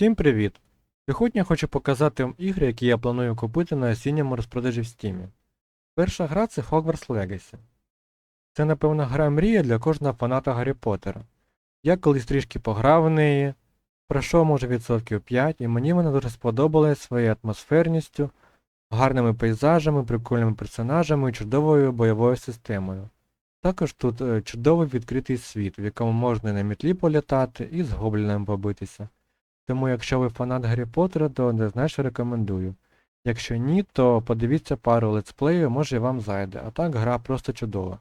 Всім привіт! Сьогодні я хочу показати вам ігри, які я планую купити на осінньому розпродажі в Steam. Перша гра це Hogwarts Legacy. Це, напевно, гра мрія для кожного фаната Гаррі Поттера. Я колись трішки пограв в неї, пройшов може відсотків 5, і мені вона дуже сподобалась своєю атмосферністю, гарними пейзажами, прикольними персонажами і чудовою бойовою системою. Також тут е, чудовий відкритий світ, в якому можна на мітлі політати і з гоблінами побитися. Тому якщо ви фанат Гаррі Поттера, то однозначно рекомендую. Якщо ні, то подивіться пару летсплеїв, може і вам зайде, а так гра просто чудова.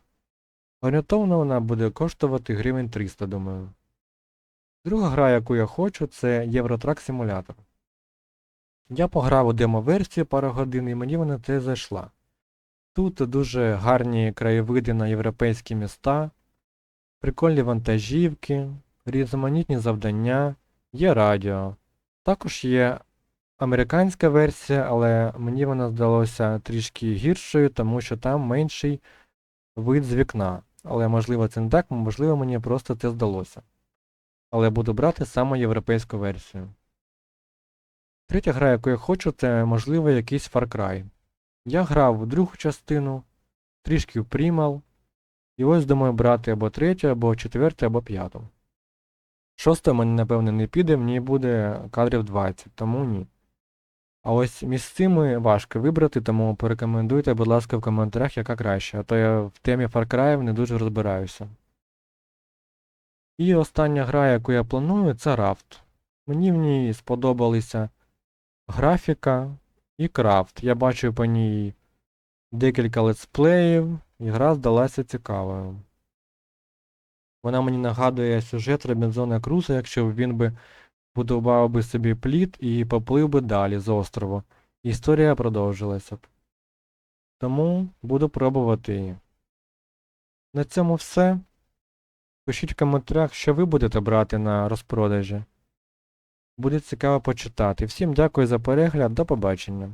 Орієнтовно вона буде коштувати гривень 300, думаю. Друга гра, яку я хочу, це Євротрак Симулятор. Я пограв у демо-версію пару годин і мені вона теж зайшла. Тут дуже гарні краєвиди на європейські міста, прикольні вантажівки, різноманітні завдання, є радіо. Також є американська версія, але мені вона здалася трішки гіршою, тому що там менший вид з вікна. Але можливо це не так, можливо мені просто це здалося. Але буду брати саме європейську версію. Третя гра, яку я хочу, це можливо якийсь Far Cry. Я грав в другу частину, трішки в Primal, і ось думаю брати або третю, або четверту, або п'яту. Шоста мені, напевне, не піде, мені буде кадрів 20, тому ні. А ось між цими важко вибрати, тому порекомендуйте, будь ласка, в коментарях, яка краще, а то я в темі Far Cry не дуже розбираюся. І остання гра, яку я планую, це Raft. Мені в ній сподобалися графіка і крафт. Я бачив по ній декілька летсплеїв, і гра здалася цікавою. Вона мені нагадує сюжет Робінзона Круза, якщо він би будував би собі плід і поплив би далі з острову. Історія продовжилася б. Тому буду пробувати її. На цьому все. Пишіть в коментарях, що ви будете брати на розпродажі. Буде цікаво почитати. Всім дякую за перегляд, до побачення.